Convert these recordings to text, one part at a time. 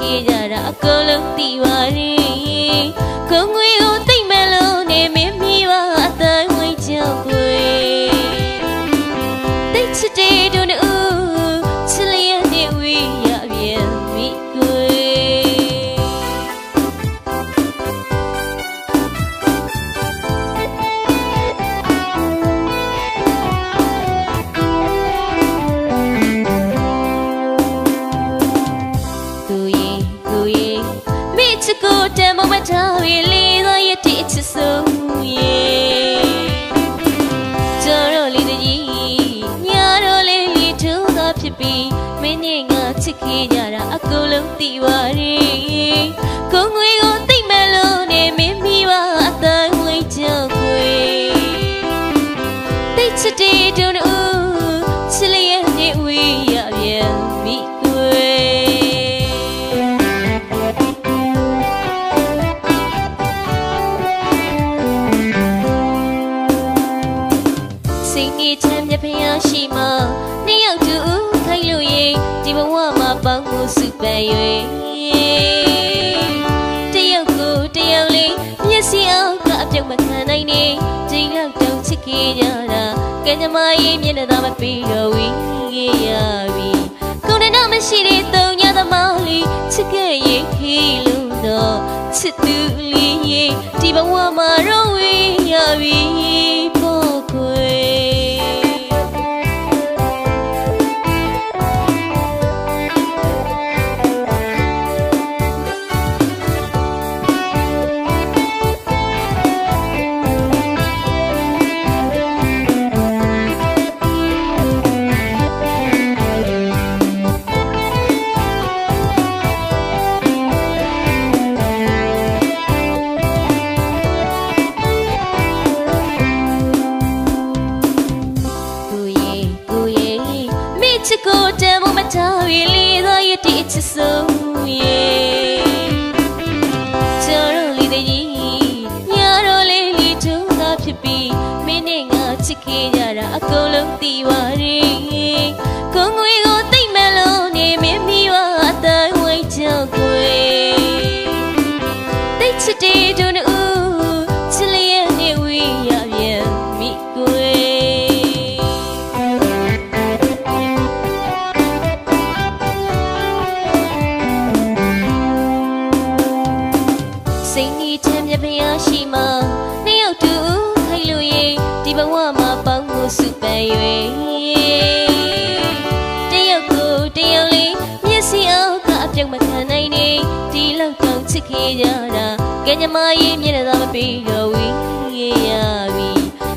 သိပါရဲ့ ချစ်ကိုတမ်းမမထားဝေလေးသောရတိချစ်ဆုံးရဲ့ကြော်တော်လေးတည်းညာတော်လေးလီထူသောဖြစ်ပြီးမင်းနဲ့ငါချစ်ခဲ့ကြတာအကုန်လုံးသိပါရဲ့ စိတ်နေချမ်းမြဖျားရှိမှနှစ်ယောက်တူခိုင်းလို့ရင်ဒီဘဝမှာပေါင်းမှုစုပန်၍တယောက်ကိုတယောက်လေးမျက်စိအောက်ကအပြုတ်မခံနိုင်နေဒီလောက်တောင်ချစ်ခဲ့ကြတာကံကြမ္မာရေးမျက်နှာသာမပြီးတော့ဝီခဲ့ရပြီကိုယ်နဲ့မရှိတဲ့သုံးညသမောင်းလေးချစ်ခဲ့ရင်ခီးလို့တော့ချစ်သူလေးရဲ့ဒီဘဝမှာတော့ဝေးရပြီ ချစ်ကိုတမ်းမမထားဝေလေးသောရတိချစ်ဆုံးရဲ့ကြော်တော်လေးတည်းညာတော်လေးလီထူသာဖြစ်ပြီးမင်းနဲ့ငါချစ်ခဲ့ကြတာအကုန်လုံးသိပါရဲ့ စိတ်နေချမ်းမြဖျားရှိမှနှစ်ယောက်တူခိုင်းလို့ရင်ဒီဘဝမှာပေါင်းမှုစုပန်၍တယောက်ကိုတယောက်လေးမျက်စိအောက်ကအပြုတ်မခံနိုင်နေဒီလောက်တောင်ချစ်ခဲ့ကြတာကံကြမ္မာရေးမျက်နှာသာမပြီးတော့ဝီရပြီ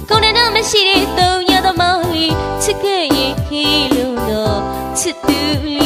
ကိုယ်နဲ့မရှိတဲ့သုံးရသမောင်းလေးချစ်ခဲ့ရင်ခီးလို့တော့ချစ်သူ